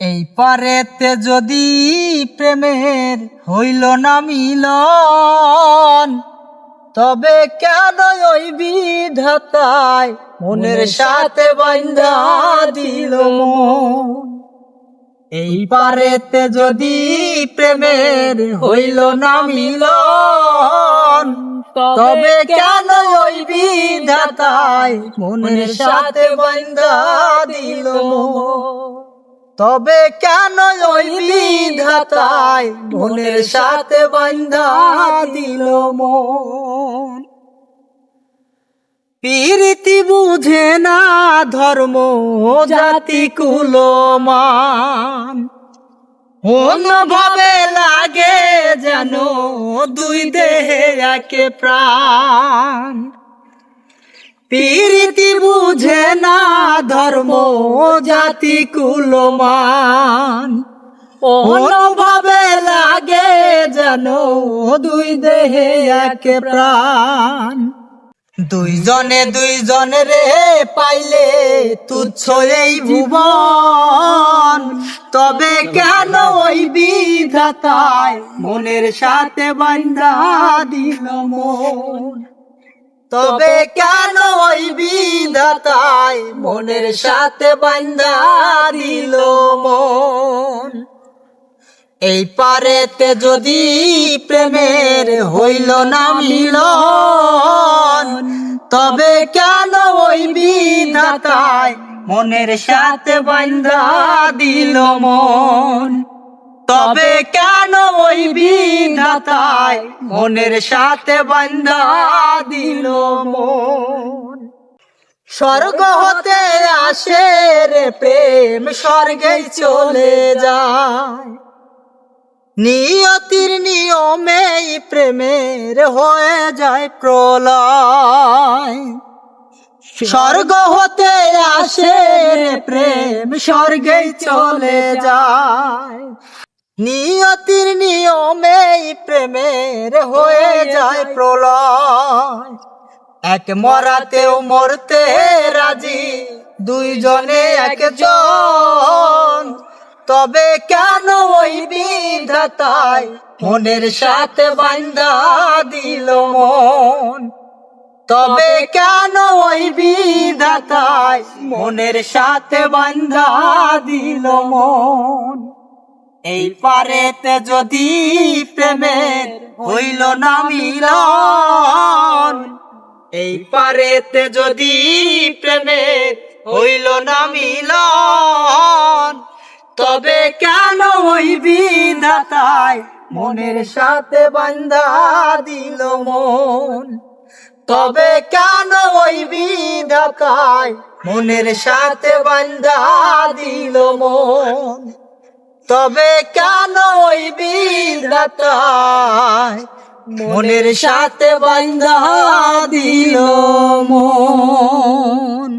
এই পারেতে যদি প্রেমের হইল না মিলন তবে কেন ওই বিধাতায় মনের সাথে বান্ধা দিল এই পারেতে যদি প্রেমের হইল না মিলন তবে কেন ওই বিধাতায় মনের সাথে বান্ধা দিল তবে কেন ওই বিধাতায় মনের সাথে বান্ধা দিল মন? প্রীতি বুঝে না ধর্ম জাতি কুলমান ভাবে লাগে যেন দুই দেহে একে প্রাণ। প্রীতি বুঝে না ধর্ম, জাতি কুলমান। ভাবে লাগে যেন দুই দেহে একে প্রাণ। দুইজনে দুইজন রে পাইলে তুচ্ছ এই ভুবন। তবে কেন ওই বিধাতায় মনের সাথে বান্ধা দিল মন? তবে কেন ওই বিধাতায় মনের সাথে বান্ধা দিল মন? এই পারেতে যদি প্রেমের হইল না মিলন, তবে কেন ওই বিধাতায় মনের সাথে বান্ধা দিল মন? তবে কেন ওই বিধাতায় মনের সাথে বান্ধা দিল মন? স্বর্গ হতে আসে রে প্রেম স্বর্গেই চলে যায়। নিয়তির নিয়মেই প্রেমের হয়ে যায় প্রলয়। স্বর্গ হতে আসে প্রেম স্বর্গেই চলে যায়। নিয়তির নিয়মেই প্রেমের হয়ে যায় প্রলয়। এক মরাতেও মরতে রাজি দুইজনে একজন। তবে কেন ওই বিধাতায় মনের সাথে বান্ধা দিল মন? তবে কেন ওই বিধাতায় মনের সাথে বান্ধা দিল মন? এই পারেতে যদি প্রেমের হইল না মিলন, এই পারেতে যদি প্রেমের হইল না মিলন, তবে কেন ওই বিধাতায় মনের সাথে বান্ধা দিল মন? তবে কেন ওই বিধাতায় মনের সাথে বান্ধা দিল মন? তবে কেন ওই বিধাতায় মনের সাথে বান্ধা দিল মন।